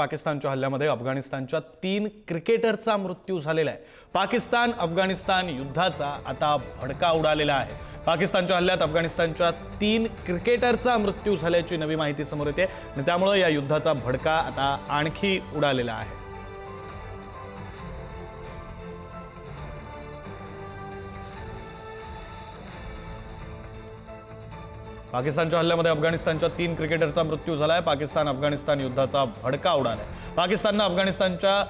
पाकिस्तानच्या हल्ल्यामध्ये अफगाणिस्तानच्या तीन क्रिकेटरचा मृत्यू झालेला आहे. पाकिस्तान अफगाणिस्तान युद्धाचा आता भडका उडालेला आहे. पाकिस्तानच्या हल्ल्यात अफगाणिस्तानच्या तीन क्रिकेटरचा मृत्यू झाल्याची नवी माहिती समोर येते आणि त्यामुळे या युद्धाचा भडका आता आणखी उडालेला आहे. पाकिस्तानच्या हल्ल्यामध्ये अफगाणिस्तानच्या तीन क्रिकेटरचा मृत्यू झाला आहे पाकिस्तान अफगाणिस्तान युद्धाचा भडका उडालाय. पाकिस्ताननं अफगाणिस्तानच्या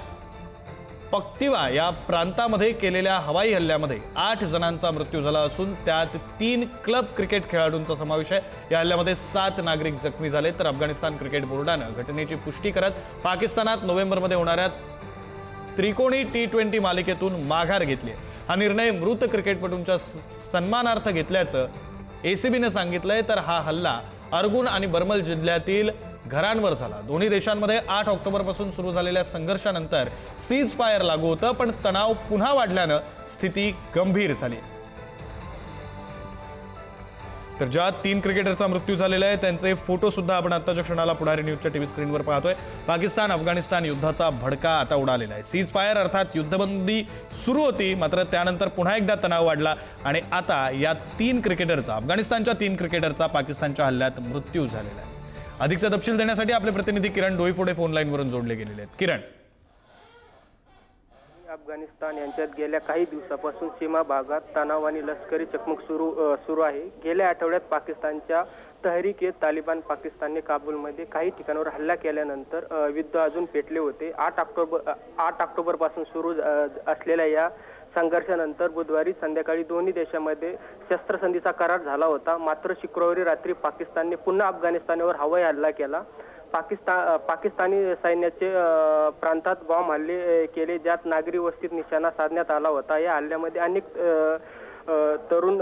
पक्तिवा या प्रांतामध्ये केलेल्या हवाई हल्ल्यामध्ये आठ जणांचा मृत्यू झाला असून त्यात तीन क्लब क्रिकेट खेळाडूंचा समावेश आहे. या हल्ल्यामध्ये सात नागरिक जखमी झाले तर अफगाणिस्तान क्रिकेट बोर्डानं घटनेची पुष्टी करत पाकिस्तानात नोव्हेंबरमध्ये होणाऱ्या त्रिकोणी टी ट्वेंटी मालिकेतून माघार घेतली आहे. हा निर्णय मृत क्रिकेटपटूंच्या स- सन्मानार्थ घेतल्याचं एसीबीनं सांगितलंय तर हा हल्ला अर्गुन आणि बर्मल जिल्ह्यातील घरांवर झाला. दोन्ही देशांमध्ये आठ ऑक्टोबरपासून सुरू झालेल्या संघर्षानंतर सीज फायर लागू होतं पण तणाव पुन्हा वाढल्यानं स्थिती गंभीर झाली. तर ज्या तीन क्रिकेटरचा मृत्यू झालेला आहे त्यांचे फोटोसुद्धा आपण आत्ताच्या क्षणाला पुढारी न्यूजच्या टी व्ही स्क्रीनवर पाहतोय. पाकिस्तान अफगाणिस्तान युद्धाचा भडका आता उडालेला आहे. सीज फायर अर्थात युद्धबंदी सुरू होती मात्र त्यानंतर पुन्हा एकदा तणाव वाढला आणि आता या तीन क्रिकेटरचा अफगाणिस्तानच्या तीन क्रिकेटरचा पाकिस्तानच्या हल्ल्यात मृत्यू झालेला आहे. अधिकचा तपशील देण्यासाठी आपले प्रतिनिधी किरण डोईफोडे फोन लाईनवरून जोडले गेलेले आहेत. किरण. अफगाणिस्तान यांच्यात गेल्या काही दिवसापासून सीमा भागात तणाव आणि लष्करी चकमक सुरू सुरू आहे. गेल्या आठवड्यात पाकिस्तानच्या तहरीक येत तालिबान पाकिस्तानने काबूलमध्ये काही ठिकाणावर हल्ला केल्यानंतर युद्ध अजून पेटले होते. आठ ऑक्टोबर आठ ऑक्टोबरपासून सुरू असलेल्या या संघर्षानंतर बुधवारी संध्याकाळी दोन्ही देशांमध्ये शस्त्रसंधीचा करार झाला होता. मात्र शुक्रवारी रात्री पाकिस्तानने पुन्हा अफगाणिस्तानवर हवाई हल्ला केला. पाकिस्तान पाकिस्तानी सैन्याचे प्रांतात बॉम्ब हल्ले केले ज्यात नागरी वस्तीत निशाणा साधण्यात आला होता. या हल्ल्यामध्ये अनेक तरुण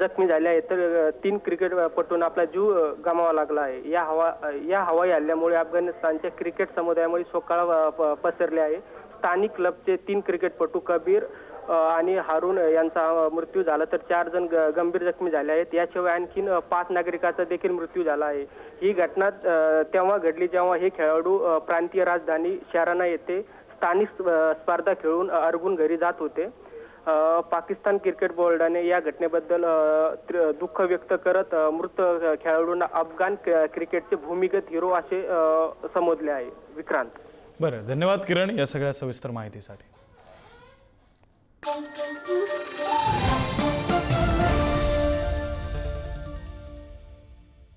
जखमी झाले आहेत. तर तीन क्रिकेटपटून आपला जीव गमावा लागला आहे. या हवा या हवाई हल्ल्यामुळे अफगाणिस्तानच्या क्रिकेट समुदायामध्ये शोकाळा प- पसरले आहे. स्थानिक क्लबचे तीन क्रिकेटपटू कबीर आणि हारून यांचा मृत्यू झाला तर चार जण ग- गंभीर जखमी झाले आहेत. याशिवाय आणखीन पाच नागरिकाचा देखील मृत्यू झाला आहे. ही घटना तेव्हा घडली जेव्हा हे खेळाडू प्रांतीय राजधानी शहरांना येथे स्थानिक स्पर्धा खेळून अर्गून घरी जात होते. पाकिस्तान क्रिकेट बोर्डाने या घटनेबद्दल दुःख व्यक्त करत मृत खेळाडूंना अफगाण क्रिकेटचे भूमिगत हिरो असे संबोधले आहे. विक्रांत. बरं धन्यवाद किरण या सगळ्या सविस्तर माहितीसाठी.